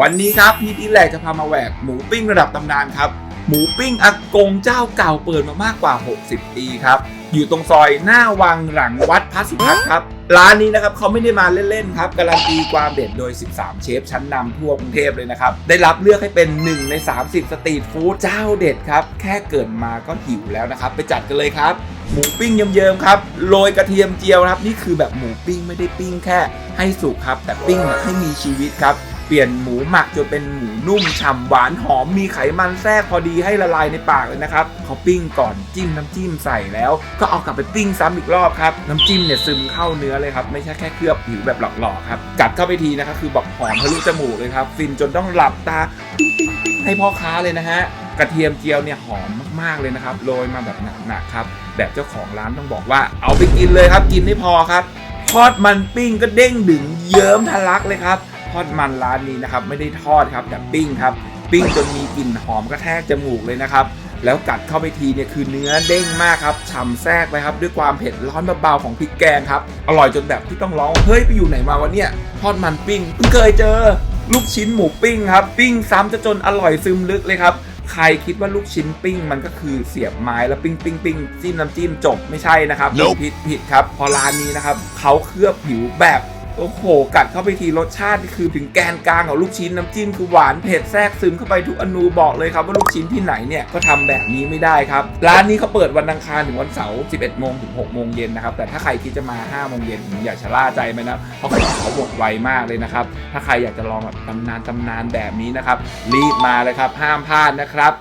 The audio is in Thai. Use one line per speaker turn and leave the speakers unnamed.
วันนี้ครับพี่ที่แหลกจะพามาแหวกหมูปิ้งระดับตำนานครับ หมูปิ้งอากงเจ้าเก่าเปิดมามากกว่า 60 ปีครับ อยู่ตรงซอยหน้าวังหลังวัดพระสุทัศน์ครับ ร้านนี้นะครับเขาไม่ได้มาเล่น ๆ ครับ การันตีความเด็ดโดย 13 เชฟชั้นนำทั่วกรุงเทพเลยนะครับ ได้รับเลือกให้เป็น 1 ใน 30 สตรีทฟู้ดเจ้าเด็ดครับ แค่เกิดมาก็หิวแล้วนะครับ ไปจัดกันเลยครับหมูปิ้งเยิ้มๆครับโรยกระเทียมเจียวครับ นี่คือแบบหมูปิ้งไม่ได้ปิ้งแค่ให้สุกครับ แต่ปิ้งให้มีชีวิตครับ เปลี่ยนหมูหมักจนเป็นหมูนุ่มฉ่ำหวานหอมมีไขมันแทรกพอดีให้ละลายในปากเลยนะครับเขาปิ้งก่อนจิ้มน้ำจิ้มใส่แล้ว ก็เอากลับไปปิ้งซ้ำอีกรอบครับน้ำจิ้มเนี่ยซึมเข้าเนื้อเลยครับไม่ใช่แค่เคลือบผิวแบบหลอกๆครับกัดเข้าไปทีนะครับคือบอกหอมทะลุจมูกเลยครับฟินจนต้องหลับตาปิ้งปิ้งปิ้งให้พ่อค้าเลยนะฮะกระเทียมเจียวเนี่ยหอมมากๆเลยนะครับโรยมาแบบหนักๆครับแบบเจ้าของร้านต้องบอกว่า เอาไปกินเลยครับ กินไม่พอครับทอดมันปิ้งก็เด้งดึงเยิ้มทะลักเลยครับ ทอดมันร้านนี้นะครับไม่ได้ทอดครับแต่ปิ้งครับปิ้งจนมีกลิ่นหอมกระแทกจมูกเลยนะครับแล้วกัดเข้าไปทีเนี่ยคือเนื้อเด้งมากครับฉ่ำแทรกไปครับด้วยความเผ็ดร้อนเบาๆของพริกแกงครับอร่อยจนแบบที่ต้องร้องเฮ้ยไปอยู่ไหนมาวะเนี่ยทอดมันปิ้งเพิ่งเคยเจอ ลูกชิ้นหมูปิ้งครับปิ้งซ้ำจะจนอร่อยซึมลึกเลยครับใครคิดว่าลูกชิ้นปิ้งมันก็คือเสียบไม้แล้วปิ้งปิ้งปิ้งจิ้มน้ำจิ้มจบไม่ใช่นะครับ
Nope
ผิดผิดครับเพอร้านนี้นะครับเขาเคลือบผิวแบบ โอ้โห กัดเข้าไปทีรสชาตินี่คือถึงแกนกลางของลูกชิ้นน้ำจิ้มคือหวานเผ็ดแทรกซึมเข้าไปทุกอนูบอกเลยครับว่าลูกชิ้นที่ไหนเนี่ยก็ทำแบบนี้ไม่ได้ครับ ร้านนี้เขาเปิดวันอังคารถึงวันเสาร์ 11 โมงถึง 6 โมงเย็นนะครับ แต่ถ้าใครคิดจะมา 5 โมงเย็นอย่าชะล่าใจไหมนะเพราะเขาหมดไวมากเลยนะครับ ถ้าใครอยากจะลองแบบตำนานตำนานแบบนี้นะครับรีบมาเลยครับห้ามพลาดนะครับ